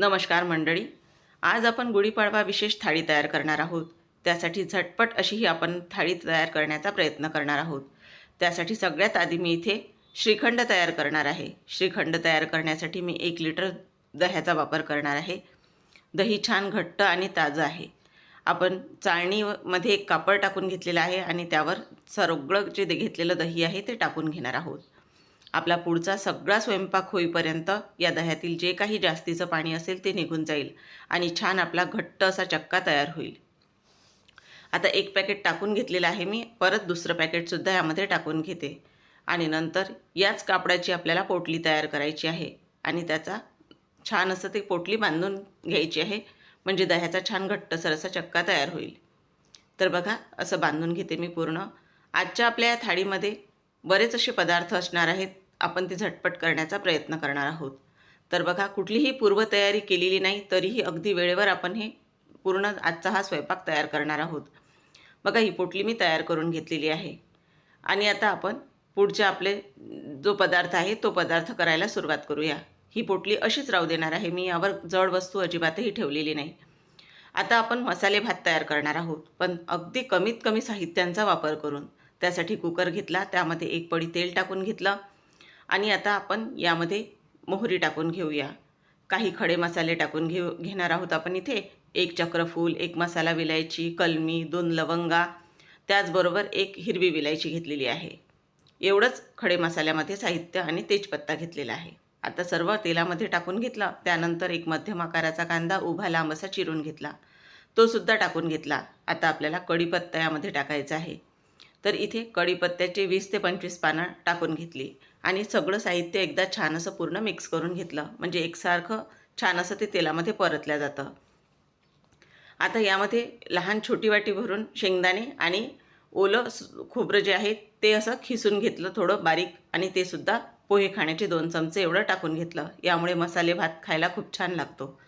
नमस्कार मंडळी. आज आपण गुढीपाडवा विशेष थाळी तयार करणार आहोत. त्यासाठी झटपट अशी ही आपण थाळी तयार करण्याचा प्रयत्न करणार आहोत. त्यासाठी सगळ्यात आधी मी इथे श्रीखंड तयार करणार आहे. श्रीखंड तयार करण्यासाठी मी एक लिटर दह्याचा वापर करणार आहे. दही छान घट्ट आणि ताजं आहे. आपण चाळणीमध्ये एक कापड टाकून घेतलेलं आहे आणि त्यावर सगळं जे घेतलेलं दही आहे ते टाकून घेणार आहोत. आपला पुढचा सगळा स्वयंपाक होईपर्यंत या दह्यातील जे काही जास्तीचं पाणी असेल ते निघून जाईल आणि छान आपला घट्ट असा चक्का तयार होईल. आता एक पॅकेट टाकून घेतलेलं आहे मी परत दुसरं पॅकेटसुद्धा यामध्ये टाकून घेते. आणि नंतर याच कापडाची आपल्याला पोटली तयार करायची आहे आणि त्याचा छान असं ते पोटली बांधून घ्यायची आहे म्हणजे दह्याचा छान घट्टसर असा चक्का तयार होईल. तर बघा असं बांधून घेते मी पूर्ण. आजच्या आपल्या या थाळीमध्ये बरेच असे पदार्थ असणार आहेत आपण ते झटपट करण्याचा प्रयत्न करणार आहोत. तर बघा कुठलीही पूर्वतयारी केलेली नाही तरीही अगदी वेळेवर आपण हे पूर्ण आजचा हा स्वयंपाक तयार करणार आहोत. बघा ही पोटली मी तयार करून घेतलेली आहे. आणि आता आपण पुढचे आपले जो पदार्थ आहे तो पदार्थ करायला सुरुवात करूया. ही पोटली अशीच राहू देणार आहे. मी यावर जड वस्तू अजिबातही ठेवलेली नाही. आता आपण मसाले भात तयार करणार आहोत. पण अगदी कमीत कमी साहित्यांचा वापर करून त्यासाठी कुकर घेतला त्यामध्ये एक पडी तेल टाकून घेतलं आणि आता आपण यामध्ये मोहरी टाकून घेऊया. काही खडे मसाले टाकून घेऊ घेणार आहोत आपण इथे. एक चक्रफूल एक मसाला विलायची कलमी दोन लवंगा. त्याचबरोबर एक हिरवी विलायची घेतलेली आहे. एवढंच खडे मसाल्यामध्ये साहित्य आणि तेजपत्ता घेतलेला आहे. आता सर्व तेलामध्ये टाकून घेतला. त्यानंतर एक मध्यम आकाराचा कांदा उभा लांब असा चिरून घेतला. तो सुद्धा टाकून घेतला. आता आपल्याला कढीपत्ता यामध्ये टाकायचा आहे. तर इथे कढीपत्त्याचे वीस ते पंचवीस पानं टाकून घेतली. आणि सगळं साहित्य एकदा छान असं पूर्ण मिक्स करून घेतलं. म्हणजे एकसारखं छान असं ते तेलामध्ये परतल्या जातं. आता यामध्ये लहान छोटी वाटी भरून शेंगदाणे आणि ओलं खोबरं जे आहे ते असं खिसून घेतलं थोडं बारीक आणि ते सुद्धा पोहे खाण्याचे दोन चमचे एवढं टाकून घेतलं. यामुळे मसाले भात खायला खूप छान लागतो.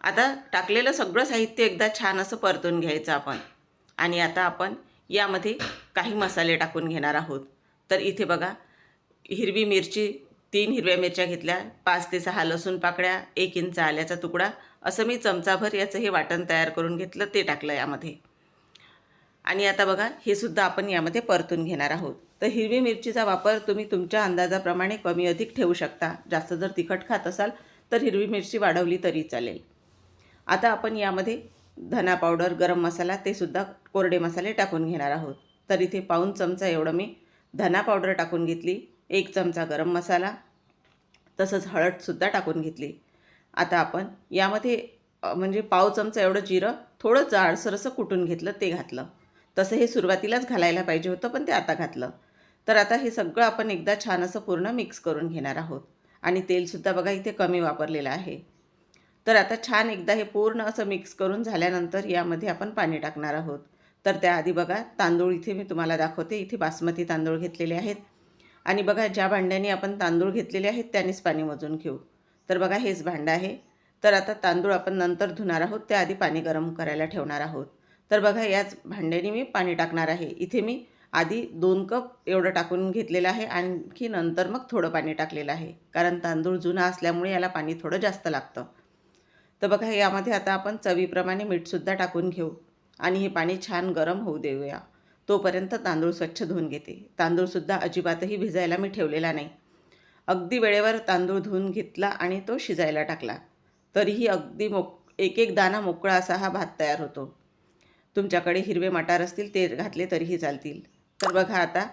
आता टाकलेलं सगळं साहित्य एकदा छान असं परतून घ्यायचं आपण. आणि आता आपण यामध्ये काही मसाले टाकून घेणार आहोत. तर इथे बघा हिरवी मिरची तीन हिरव्या मिरच्या घेतल्या पाच ते सहा लसूण पाकळ्या एक इंच आल्याचा तुकडा असं मी चमचाभर याचं हे वाटण तयार करून घेतलं ते टाकलं यामध्ये. आणि आता बघा हे सुद्धा आपण यामध्ये परतून घेणार आहोत. तर हिरवी मिरचीचा वापर तुम्ही तुमच्या अंदाजाप्रमाणे कमी अधिक ठेवू शकता. जास्त जर तिखट खात असाल तर हिरवी मिरची वाढवली तरी चालेल. आता आपण यामध्ये धना पावडर गरम मसाला ते सुद्धा कोरडे मसाले टाकून घेणार आहोत. तर इथे पाऊन चमचा एवढं मी धना पावडर टाकून घेतली. एक चमचा गरम मसाला तसंच हळदसुद्धा टाकून घेतली. आता आपण यामध्ये म्हणजे पाव चमचा एवढं जिरं थोडं जाडसर असं कुटून घेतलं ते घातलं. तसं हे सुरुवातीलाच घालायला पाहिजे होतं पण ते आता घातलं. तर आता हे सगळं आपण एकदा छान असं पूर्ण मिक्स करून घेणार आहोत. आणि तेलसुद्धा बघा इथे कमी वापरलेलं आहे. तर आता छान एकदा हे पूर्ण असं मिक्स करून झाल्यानंतर यामध्ये आपण पाणी टाकणार आहोत. तर त्याआधी बघा तांदूळ इथे मी तुम्हाला दाखवते. इथे बासमती तांदूळ घेतलेले आहेत. आणि बघा ज्या भांड्याने आपण तांदूळ घेतलेले आहेत त्यानेच पाणी मोजून घेऊ. तर बघा हेच भांडं आहे. तर आता तांदूळ आपण नंतर धुणार आहोत. त्याआधी पाणी गरम करायला ठेवणार आहोत. तर बघा याच भांड्याने मी पाणी टाकणार आहे. इथे मी आधी दोन कप एवढं टाकून घेतलेलं आहे. आणखी नंतर मग थोडं पाणी टाकलेलं आहे. कारण तांदूळ जुना असल्यामुळे याला पाणी थोडं जास्त लागतं. तर बघा यामध्ये आता आपण चवीप्रमाणे मीठसुद्धा टाकून घेऊ. आणि हे पाणी छान गरम होऊ देऊया. तोपर्यंत तांदूळ स्वच्छ धुवून घेते. तांदूळसुद्धा अजिबातही भिजायला मी ठेवलेला नाही. अगदी वेळेवर तांदूळ धुवून घेतला आणि तो शिजायला टाकला. तरीही अगदी मोक एक एक दाना मोकळा असा हा भात तयार होतो. तुमच्याकडे हिरवे मटार असतील ते घातले तरीही चालतील. तर बघा आता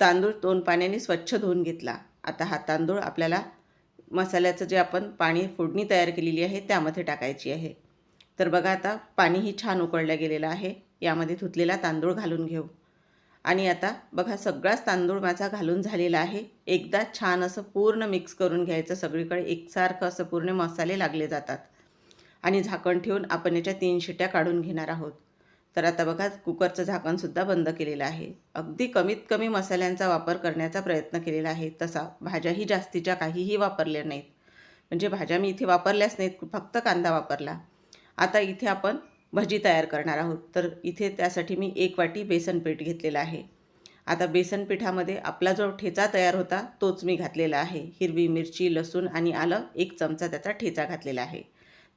तांदूळ दोन पाण्याने स्वच्छ धुवून घेतला. आता हा तांदूळ आपल्याला मसाल्याचं जे आपण पाणी फोडणी तयार केलेली आहे त्यामध्ये टाकायची आहे. तर बघा आता पाणीही छान उकळलं गेलेलं आहे. यामध्ये धुतलेला तांदूळ घालून घेऊ. आणि आता बघा सगळाच तांदूळ माझा घालून झालेला आहे. एकदा छान असं पूर्ण मिक्स करून घ्यायचं. सगळीकडे एकसारखं असं पूर्ण मसाले लागले जातात. आणि झाकण ठेवून आपण याच्या तीन शिट्या काढून घेणार आहोत. तर आता बघा कुकरचं झाकणसुद्धा बंद केलेलं आहे. अगदी कमीत कमी मसाल्यांचा वापर करण्याचा प्रयत्न केलेला आहे. तसा भाज्याही जास्तीच्या काहीही वापरल्या नाहीत. म्हणजे भाज्या मी इथे वापरल्याच नाहीत फक्त कांदा वापरला. आता इथे आपण भजी तयार करणार आहोत. तर इथे त्यासाठी मी एक वाटी बेसन पीठ घेतलेलं आहे. आता बेसन पिठामध्ये आपला जो ठेचा तयार होता तोच मी घातलेला आहे. हिरवी मिरची लसूण आणि आलं एक चमचा त्याचा ठेचा घातलेला आहे.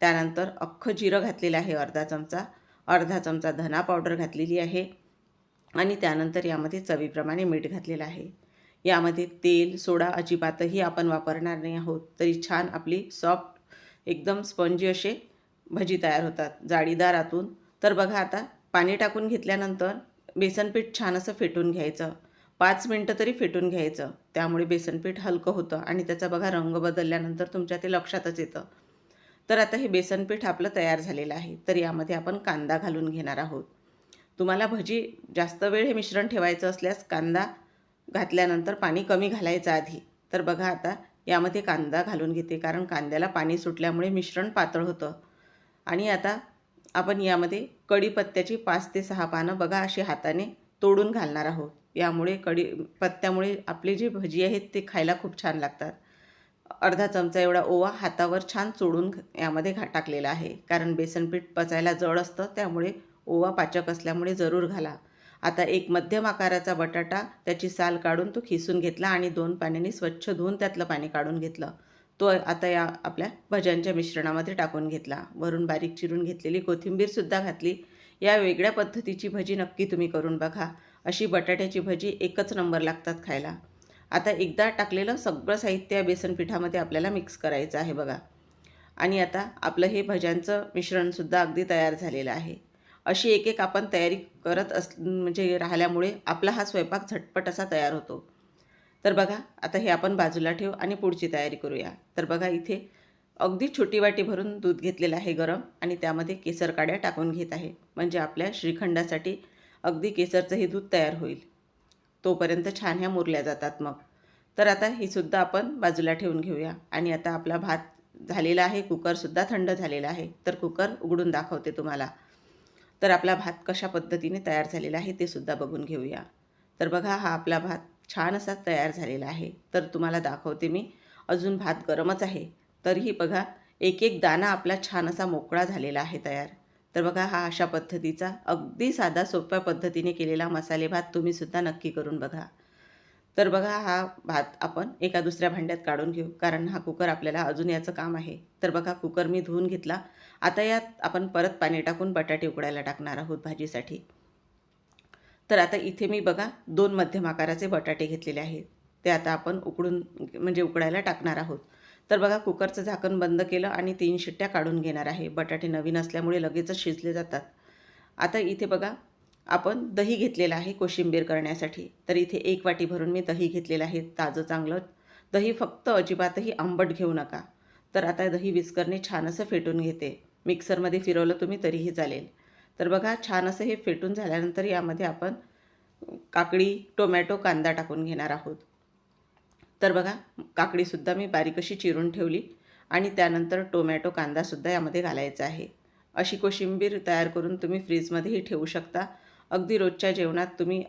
त्यानंतर अख्खं जिरं घातलेलं आहे अर्धा चमचा. अर्धा चमचा धना पावडर घातलेली आहे. आणि त्यानंतर यामध्ये चवीप्रमाणे मीठ घातलेलं आहे. यामध्ये तेल सोडा अजिबातही आपण वापरणार नाही आहोत. तरी छान आपली सॉफ्ट एकदम स्पंजी असे भजी तयार होतात जाळीदार आतून तर बघा आता पाणी टाकून घेतल्यानंतर बेसनपीठ छान असं फेटून घ्यायचं. पाच मिनटं तरी फेटून घ्यायचं. त्यामुळे बेसनपीठ हलकं होतं आणि त्याचा बघा रंग बदलल्यानंतर तुमच्या ते लक्षातच येतं. तर आता हे बेसनपीठ आपलं तयार झालेलं आहे. तर यामध्ये आपण कांदा घालून घेणार आहोत. तुम्हाला भजी जास्त वेळ हे मिश्रण ठेवायचं असल्यास कांदा घातल्यानंतर पाणी कमी घालायचं आधी. तर बघा आता यामध्ये कांदा घालून घेते. कारण कांद्याला पाणी सुटल्यामुळे मिश्रण पातळ होतं. आणि आता आपण यामध्ये कढीपत्त्याची पाच ते सहा पानं बघा अशी हाताने तोडून घालणार आहोत. यामुळे कढी पत्त्यामुळे आपली जी भजी आहेत ते खायला खूप छान लागतात. अर्धा चमचा एवढा ओवा हातावर छान चोडून यामध्ये घा टाकलेला आहे. कारण बेसनपीठ पचायला जड असतं त्यामुळे ओवा पाचक असल्यामुळे जरूर घाला. आता एक मध्यम आकाराचा बटाटा त्याची साल काढून तो खिसून घेतला आणि दोन पाण्याने स्वच्छ धुवून त्यातलं पाणी काढून घेतलं. तो आता या आपल्या भज्यांच्या मिश्रणामध्ये टाकून घेतला. वरून बारीक चिरून घेतलेली कोथिंबीरसुद्धा घातली. या वेगळ्या पद्धतीची भजी नक्की तुम्ही करून बघा. अशी बटाट्याची भजी एकच नंबर लागतात खायला. आता एकदा टाकलेलं सगळं साहित्य या बेसन पिठामध्ये आपल्याला मिक्स करायचं आहे बघा. आणि आता आपलं हे भज्यांचं मिश्रणसुद्धा अगदी तयार झालेलं आहे. अशी एक एक आपण तयारी करत अस म्हणजे राहिल्यामुळे आपला हा स्वयंपाक झटपट असा तयार होतो. तर बघा आता हे आपण बाजूला ठेवू आणि पुढची तयारी करूया. तर बघा इथे अगदी छोटी वाटी भरून दूध घेतलेलं आहे गरम आणि त्यामध्ये केसर काड्या टाकून घेत आहे. म्हणजे आपल्या श्रीखंडासाठी अगदी केसरचं हे दूध तयार होईल. तोपर्यंत छान ह्या मुरल्या जातात मग. तर आता ही सुद्धा आपण बाजूला ठेवून घेऊया. आणि आता आपला भात झालेला आहे कुकरसुद्धा थंड झालेला आहे. तर कुकर उघडून दाखवते तुम्हाला. तर आपला भात कशा पद्धतीने तयार झालेला आहे ते सुद्धा बघून घेऊया. तर बघा हा आपला भात छान असा तयार झालेला आहे. तर तुम्हाला दाखवते मी. अजून भात गरमच आहे. तरीही बघा एक एक दाणा आपला छान असा मोकळा झालेला आहे तयार. तर बघा हा अशा पद्धतीचा अगदी साधा सोप्या पद्धतीने केलेला मसाले भात तुम्हीसुद्धा नक्की करून बघा. तर बघा हा भात आपण एका दुसऱ्या भांड्यात काढून घेऊ कारण हा कुकर आपल्याला अजून याचं काम आहे. तर बघा कुकर मी धुवून घेतला. आता यात आपण परत पाणी टाकून बटाटे उकडायला टाकणार आहोत भाजीसाठी. तर आता इथे मी बघा दोन मध्यम आकाराचे बटाटे घेतलेले आहेत. ते आता आपण उकडून म्हणजे उकडायला टाकणार आहोत. तर बघा कुकरचं झाकण बंद केलं आणि तीन शिट्ट्या काढून घेणार आहे. बटाटे नवीन असल्यामुळे लगेचच शिजले जातात. आता इथे बघा आपण दही घेतलेलं आहे कोशिंबीर करण्यासाठी. तर इथे एक वाटी भरून मी दही घेतलेलं आहे ताजं चांगलं. दही फक्त अजिबातही आंबट घेऊ नका. तर आता दही विस्करने छान असं फेटून घेते. मिक्सरमध्ये फिरवलं तुम्ही तरीही चालेल. तर बघा छान असं हे फेटून झाल्यानंतर यामध्ये आपण काकडी टोमॅटो कांदा टाकून घेणार आहोत. तर बघा काकडीसुद्धा मी बारीक अशी चिरून ठेवली आणि त्यानंतर टोमॅटो कांदासुद्धा यामध्ये घालायचा आहे. अशी कोशिंबीर तयार करून तुम्ही फ्रीजमध्येही ठेवू शकता. अगदी रोजच्या जेवणात तुम्ही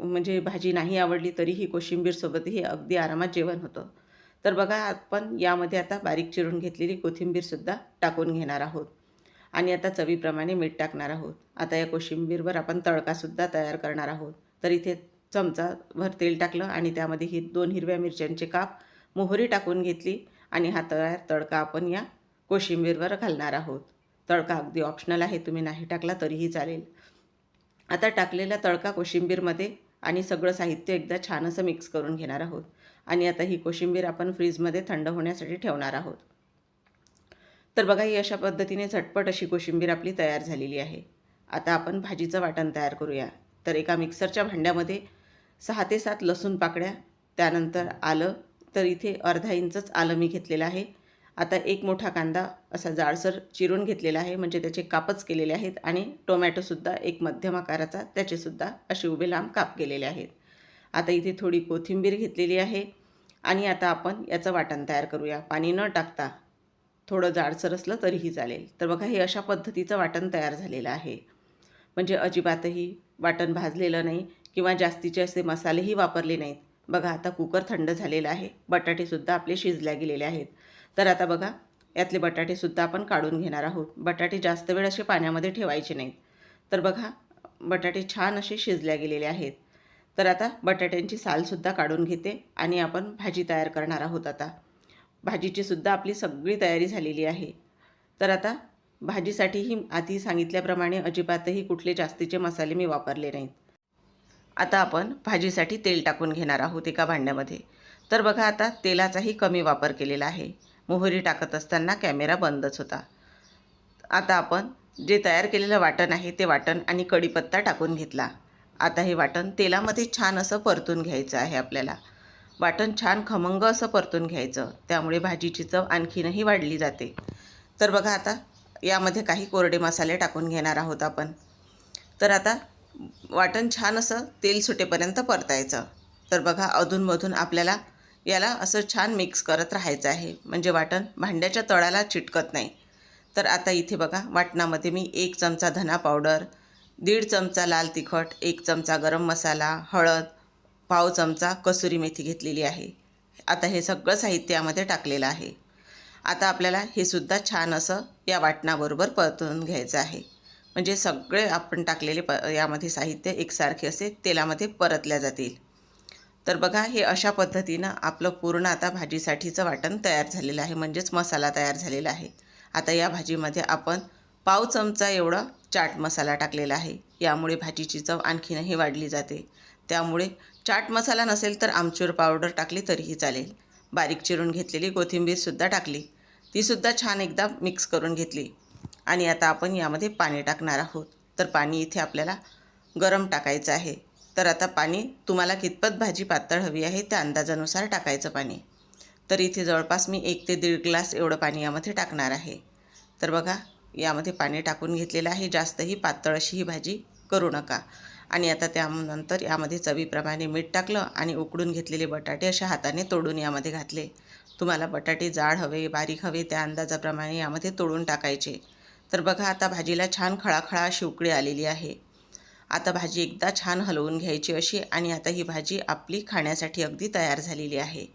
म्हणजे भाजी नाही आवडली तरीही कोशिंबीरसोबतही अगदी आरामात जेवण होतं. तर बघा आपण यामध्ये आता बारीक चिरून घेतलेली कोथिंबीरसुद्धा टाकून घेणार आहोत. आणि आता चवीप्रमाणे मीठ टाकणार आहोत. आता या कोशिंबीरवर आपण तडकासुद्धा तयार करणार आहोत. तर इथे चमचाभर तेल टाकलं आणि त्यामध्ये ही दोन हिरव्या मिरच्यांचे काप मोहरी टाकून घेतली आणि हा तयार तडका आपण या कोशिंबीरवर घालणार आहोत. तडका अगदी ऑप्शनल आहे तुम्ही नाही टाकला तरीही चालेल. आता टाकलेला तडका कोशिंबीरमध्ये आणि सगळं साहित्य एकदा छान असं मिक्स करून घेणार आहोत. आणि आता ही कोशिंबीर आपण फ्रीजमध्ये थंड होण्यासाठी ठेवणार आहोत. तर बघा ही अशा पद्धतीने झटपट अशी कोशिंबीर आपली तयार झालेली आहे. आता आपण भाजीचं वाटण तयार करूया. तर एका मिक्सरच्या भांड्यामध्ये सहा ते सात लसूण पाकड्या त्यानंतर आलं तर इथे अर्धा इंचच आलं मी घेतलेलं आहे. आता एक मोठा कांदा असा जाडसर चिरून घेतलेला आहे म्हणजे त्याचे कापच केलेले आहेत आणि टोमॅटोसुद्धा एक मध्यम आकाराचा त्याचेसुद्धा असे उभे लांब काप केलेले आहेत. आता इथे थोडी कोथिंबीर घेतलेली आहे आणि आता आपण याचं वाटण तयार करूया. पाणी न टाकता थोडं जाडसर असलं तरीही चालेल. तर बघा हे अशा पद्धतीचं वाटण तयार झालेलं आहे. म्हणजे अजिबातही वाटण भाजलेलं नाही किंवा जास्तीचे असे मसालेही वापरले नाहीत. बघा आता कुकर थंड झालेला आहे. बटाटेसुद्धा आपले शिजल्या गेलेले आहेत. तर आता बघा यातले बटाटेसुद्धा आपण काढून घेणार आहोत. बटाटे जास्त वेळ असे पाण्यामध्ये ठेवायचे नाहीत. तर बघा बटाटे छान असे शिजल्या गेलेले आहेत. तर आता बटाट्यांची सालसुद्धा काढून घेते आणि आपण भाजी तयार करणार आहोत आता. भाजीची सुद्धा आपली सगळी तयारी झालेली आहे. तर आता भाजीसाठीही आधी सांगितल्याप्रमाणे अजिबातही कुठले जास्तीचे मसाले मी वापरले नाहीत. आता आपण भाजीसाठी तेल टाकून घेणार आहोत एका भांड्यामध्ये. तर बघा आता तेलाचाही कमी वापर केलेला आहे. मोहरी टाकत असताना कॅमेरा बंदच होता. आता आपण जे तयार केलेलं वाटण आहे ते वाटण आणि कढीपत्ता टाकून घेतला. आता हे वाटण तेलामध्ये छान असं परतून घ्यायचं आहे आपल्याला. वाटण छान खमंग असं परतून घ्यायचं. त्यामुळे भाजीची चव आणखीनही वाढली जाते. तर बघा आता यामध्ये काही कोरडे मसाले टाकून घेणार आहोत आपण. तर आता वाटण छान असं तेल सुटेपर्यंत परतायचं. तर बघा अधूनमधून आपल्याला याला असं छान मिक्स करत राहायचं आहे. म्हणजे वाटण भांड्याच्या तळाला चिटकत नाही. तर आता इथे बघा वाटणामध्ये मी एक चमचा धना पावडर दीड चमचा लाल तिखट एक चमचा गरम मसाला हळद पाव चमचा कसुरी मेथी घेतलेली आहे. आता हे सगळं साहित्य यामध्ये टाकलेलं आहे. आता आपल्याला हे सुद्धा छान असं या वाटणाबरोबर परतून घ्यायचं आहे. म्हणजे सगळे आपण टाकलेले प यामध्ये साहित्य एकसारखे असे तेलामध्ये परतल्या जातील. तर बघा हे अशा पद्धतीनं आपलं पूर्ण आता भाजीसाठीचं वाटण तयार झालेलं आहे. म्हणजेच मसाला तयार झालेला आहे. आता या भाजीमध्ये आपण पाव चमचा एवढा चाट मसाला टाकलेला आहे. यामुळे भाजीची चव आणखीनही वाढली जाते. त्यामुळे चाट मसाला नसेल तर आमचूर पावडर टाकली तरीही चालेल. बारीक चिरून घेतलेली कोथिंबीरसुद्धा टाकली. तीसुद्धा छान एकदा मिक्स करून घेतली. आणि आता आपण यामध्ये पाणी टाकणार आहोत. तर पाणी इथे आपल्याला गरम टाकायचं आहे. तर आता पाणी तुम्हाला कितपत भाजी पातळ हवी आहे त्या अंदाजानुसार टाकायचं पाणी. तर इथे जवळपास मी एक ते दीड ग्लास एवढं पाणी यामध्ये टाकणार आहे. तर बघा यामध्ये पाणी टाकून घेतलेलं आहे. जास्तही पातळ अशी ही भाजी करू नका. आणि आता त्यानंतर यामध्ये चवीप्रमाणे मीठ टाकलं आणि उकडून घेतलेले बटाटे अशा हाताने तोडून यामध्ये घातले. तुम्हाला बटाटे जाड हवे बारीक हवे त्या अंदाजाप्रमाणे यामध्ये तोडून टाकायचे. तर बघा आता भाजीला छान खळाखळा अशी उकळी आलेली आहे. आता भाजी एकदा छान हलवून घ्यायची अशी आणि आता ही भाजी आपली खाण्यासाठी अगदी तयार झालेली आहे.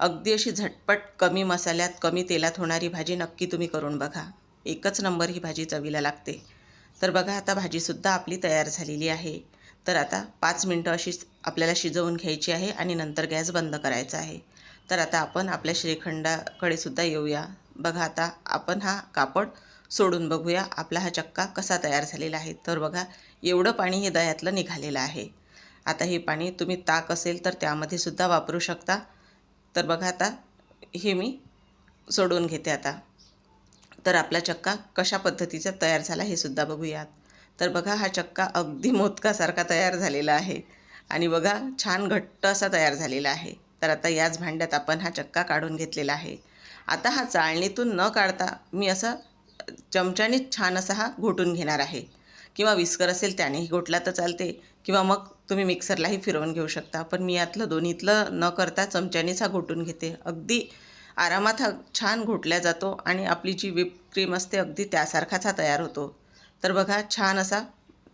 अगदी अशी झटपट कमी मसाल्यात कमी तेलात होणारी भाजी नक्की तुम्ही करून बघा. एकच नंबर ही भाजी चवीला लागते. तर बघा आता भाजीसुद्धा आपली तयार झालेली आहे. तर आता पाच मिनटं अशी आपल्याला शिजवून घ्यायची आहे आणि नंतर गॅस बंद करायचा आहे. तर आता आपण आपल्या श्रीखंडाकडे सुद्धा येऊया. बघा आता आपण हा कापड सोडून बघूया. आपला हा चक्का कसा तयार झालेला आहे. तर बघा एवढं पाणी हे दह्यातलं निघालेलं आहे. आता हे पाणी तुम्ही ताक असेल तर त्यामध्ये सुद्धा वापरू शकता. तर बघा आता हे मी सोडून घेते आता. तर आपला चक्का कशा पद्धतीचा तयार झाला हे सुद्धा बघूयात. तर बघा हा चक्का अगदी मोदकासारखा तयार झालेला आहे आणि बघा छान घट्ट असा तयार झालेला आहे. तर आता याच भांड्यात आपण हा चक्का काढून घेतलेला आहे. आता हा चाळणीतून न काढता मी असं चमच्याने छान असा हा घोटून घेणार आहे. किंवा विस्कर असेल त्यानेही घोटला तर चालते किंवा मग तुम्ही मिक्सरलाही फिरवून घेऊ शकता. पण मी यातलं दोन्हीतलं न करता चमच्यानेच हा घोटून घेते. अगदी आरामात हा छान घोटल्या जातो आणि आपली जी व्हिप क्रीम असते अगदी त्यासारखाच हा तयार होतो. तर बघा छान असा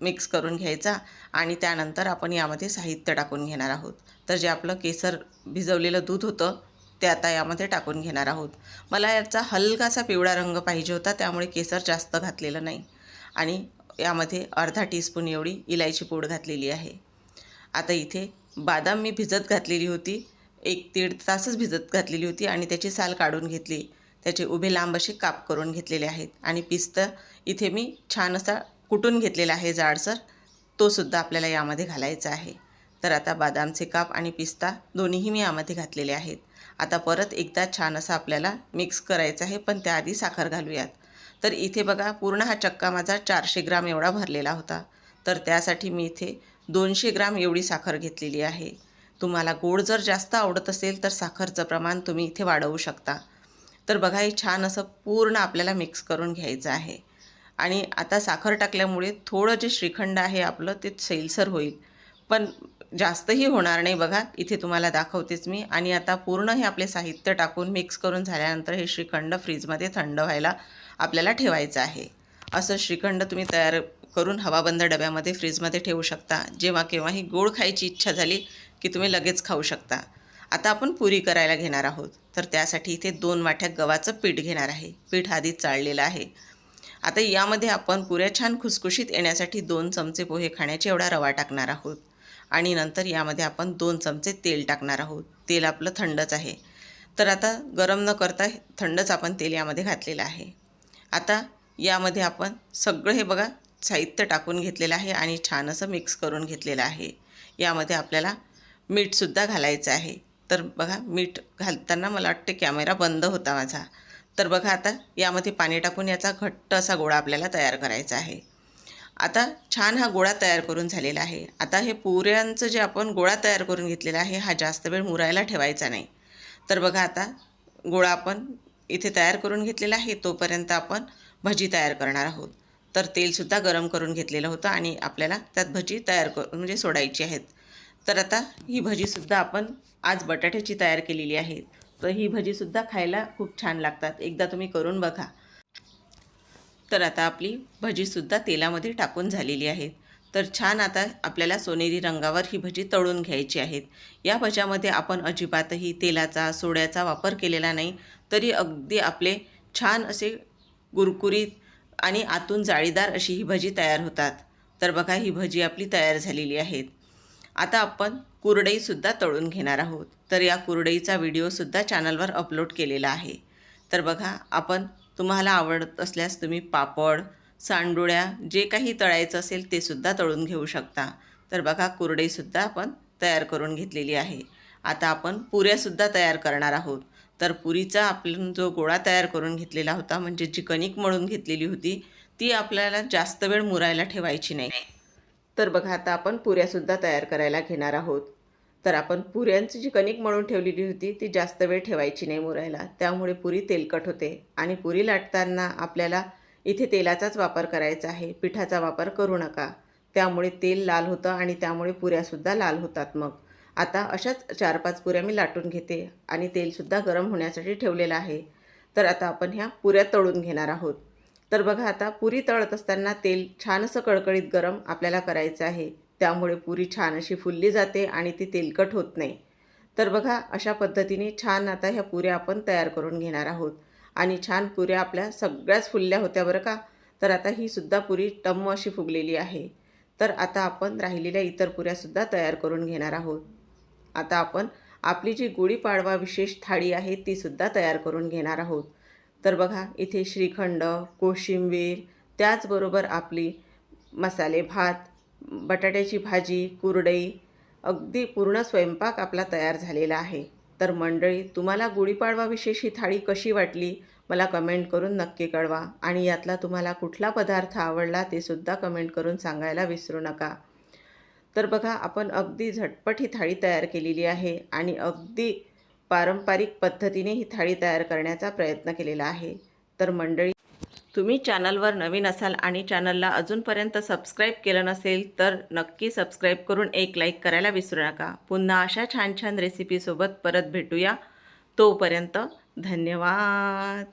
मिक्स करून घ्यायचा आणि त्यानंतर आपण यामध्ये साहित्य टाकून घेणार आहोत. तर जे आपलं केसर भिजवलेलं दूध होतं ते आता यामध्ये टाकून घेणार आहोत. मला याचा हलकासा पिवळा रंग पाहिजे होता त्यामुळे केसर जास्त घातलेलं नाही. आणि यामध्ये अर्धा टीस्पून एवढी इलायची पूड घातलेली आहे. आता इथे बादाम मी भिजत घातलेली होती एक दीड तासच भिजत घातलेली होती आणि त्याची साल काढून घेतली. त्याचे उभे लांब असे काप करून घेतलेले आहेत. आणि पिस्त इथे मी छान असा कुटून घेतलेला आहे जाडसर. तोसुद्धा आपल्याला यामध्ये घालायचा आहे. तर आता बदामचे काप आणि पिस्ता दोन्हीही मी यामध्ये घातलेले आहेत. आता परत एकदा छान असं आपल्याला मिक्स करायचं आहे पण त्याआधी साखर घालूयात. तर इथे बघा पूर्ण हा चक्का माझा चारशे ग्राम एवढा भरलेला होता. तर त्यासाठी मी इथे दोनशे ग्राम एवढी साखर घेतलेली आहे. तुम्हाला गोड जर जास्त आवडत असेल तर साखरचं प्रमाण तुम्ही इथे वाढवू शकता. तर बघा हे छान असं पूर्ण आपल्याला मिक्स करून घ्यायचं आहे. आणि आता साखर टाकल्यामुळे थोडं जे श्रीखंड आहे आपलं ते सैलसर होईल. पण जास्तही होणार नाही बघा इथे तुम्हाला दाखवतेच मी. आणि आता पूर्ण हे आपले साहित्य टाकून मिक्स करून झाल्यानंतर हे श्रीखंड फ्रीजमध्ये थंड व्हायला आपल्याला ठेवायचं आहे. असं श्रीखंड तुम्ही तयार करून हवाबंद डब्यामध्ये फ्रीजमध्ये ठेवू शकता. जेव्हा केव्हाही गोड खायची इच्छा झाली की तुम्ही लगेच खाऊ शकता. आता आपण पुरी करायला घेणार आहोत. तर त्यासाठी इथे दोन वाट्या गव्हाचं पीठ घेणार आहे. पीठ आधीच चाळलेलं आहे. आता यामध्ये आपण पुऱ्या छान खुसखुशीत येण्यासाठी दोन चमचे पोहे खाण्याचे एवढा रवा टाकणार आहोत. आणि नंतर यामध्ये आपण दोन चमचे तेल टाकणार आहोत. तेल आपलं थंडच आहे. तर आता गरम न करता थंडच आपण तेल यामध्ये घातलेलं आहे. आता यामध्ये आपण सगळं हे बघा साहित्य टाकून घेतलेलं आहे आणि छान असं मिक्स करून घेतलेलं आहे. यामध्ये आपल्याला मीठसुद्धा घालायचं आहे. तर बघा मीठ घालताना मला वाटते कॅमेरा बंद होता माझा. तर बघा आता यामध्ये पाणी टाकून याचा घट्ट असा गोळा आपल्याला तयार करायचा आहे. आता छान हा गोळा तयार करून झालेला आहे. आता हे पुऱ्यांचं जे आपण गोळा तयार करून घेतलेला आहे हा जास्त वेळ मुरायला ठेवायचा नाही. तर बघा आता गोळा आपण इथे तयार करून घेतलेला आहे तोपर्यंत आपण भजी तयार करणार आहोत. तर तेलसुद्धा गरम करून घेतलेलं होतं आणि आपल्याला त्यात भजी तयार कर म्हणजे सोडायची आहेत. तर आता ही भजीसुद्धा आपण आज बटाट्याची तयार केलेली आहे. तर ही भजीसुद्धा खायला खूप छान लागतात. एकदा तुम्ही करून बघा. तर आता आपली भजीसुद्धा तेलामध्ये टाकून झालेली आहे. तर छान आता आपल्याला सोनेरी रंगावर ही भजी तळून घ्यायची आहेत या भज्यामध्ये आपण अजिबातही तेलाचा सोड्याचा वापर केलेला नाही तरी अगदी आपले छान असे गुरकुरीत आणि आतून जाळीदार अशी ही भजी तयार होतात. तर बघा ही भजी आपली तयार झालेली आहेत. आता आपण कुरडईसुद्धा तळून घेणार आहोत. तर या कुरडईचा व्हिडिओसुद्धा चॅनलवर अपलोड केलेला आहे. तर बघा आपण तुम्हाला आवडत असल्यास तुम्ही पापड सांडोळ्या जे काही तळायचं असेल ते सुद्धा तळून घेऊ शकता. तर बघा कुरडईसुद्धा आपण तयार करून घेतलेली आहे. आता आपण पुऱ्यासुद्धा तयार करणार आहोत. तर पुरीचा आपण जो गोळा तयार करून घेतलेला होता म्हणजे जी कणिक मळून घेतलेली होती ती आपल्याला जास्त वेळ मुरायला ठेवायची नाही. तर बघा आता आपण पुऱ्यासुद्धा तयार करायला घेणार आहोत. तर आपण पुऱ्यांची जी कणिक मळून ठेवलेली होती ती जास्त वेळ ठेवायची नाही मुरायला. त्यामुळे पुरी तेलकट होते आणि पुरी लाटताना आपल्याला इथे तेलाचाच वापर करायचा आहे. पिठाचा वापर करू नका. त्यामुळे तेल लाल होतं आणि त्यामुळे पुऱ्यासुद्धा लाल होतात मग. आता अशाच चार पाच पुऱ्या मी लाटून घेते आणि तेलसुद्धा गरम होण्यासाठी ठेवलेलं आहे. तर आता आपण ह्या पुऱ्या तळून घेणार आहोत. तर बघा आता पुरी तळत असताना तेल छान असं कळकळीत गरम आपल्याला करायचं आहे. त्यामुळे पुरी छान अशी फुलली जाते आणि ती तेलकट होत नाही. तर बघा अशा पद्धतीने छान आता ह्या पुऱ्या आपण तयार करून घेणार आहोत. आणि छान पुऱ्या आपल्या सगळ्याच फुलल्या होत्या बरं का? तर आता ही सुद्धा पुरी टम्म अशी फुगलेली आहे. तर आता आपण राहिलेल्या इतर पुऱ्यासुद्धा तयार करून घेणार आहोत. आता आपण आपली जी गुढीपाडवा विशेष थाळी आहे तीसुद्धा तयार करून घेणार आहोत. तर बघा इथे श्रीखंड कोशिंबीर त्याचबरोबर आपली मसाले भात बटाट्याची भाजी कुरडई अगदी पूर्ण स्वयंपाक आपला तयार झालेला आहे. तर मंडळी तुम्हाला गुढीपाडवाविषयी ही थाळी कशी वाटली मला कमेंट करून नक्की कळवा. आणि यातला तुम्हाला कुठला पदार्थ आवडला ते सुद्धा कमेंट करून सांगायला विसरू नका. तर बघा आपण अगदी झटपट ही थाळी तयार केलेली आहे. आणि अगदी पारंपरिक पद्धतीने ही थाळी तयार करण्याचा प्रयत्न केलेला आहे. तर मंडळी तुम्ही चॅनलवर नवीन असाल आणि चॅनलला अजूनपर्यंत सबस्क्राईब केलं नसेल तर नक्की सबस्क्राईब करून एक लाईक करायला विसरू नका. पुन्हा अशा छान छान रेसिपीसोबत परत भेटूया. तोपर्यंत धन्यवाद.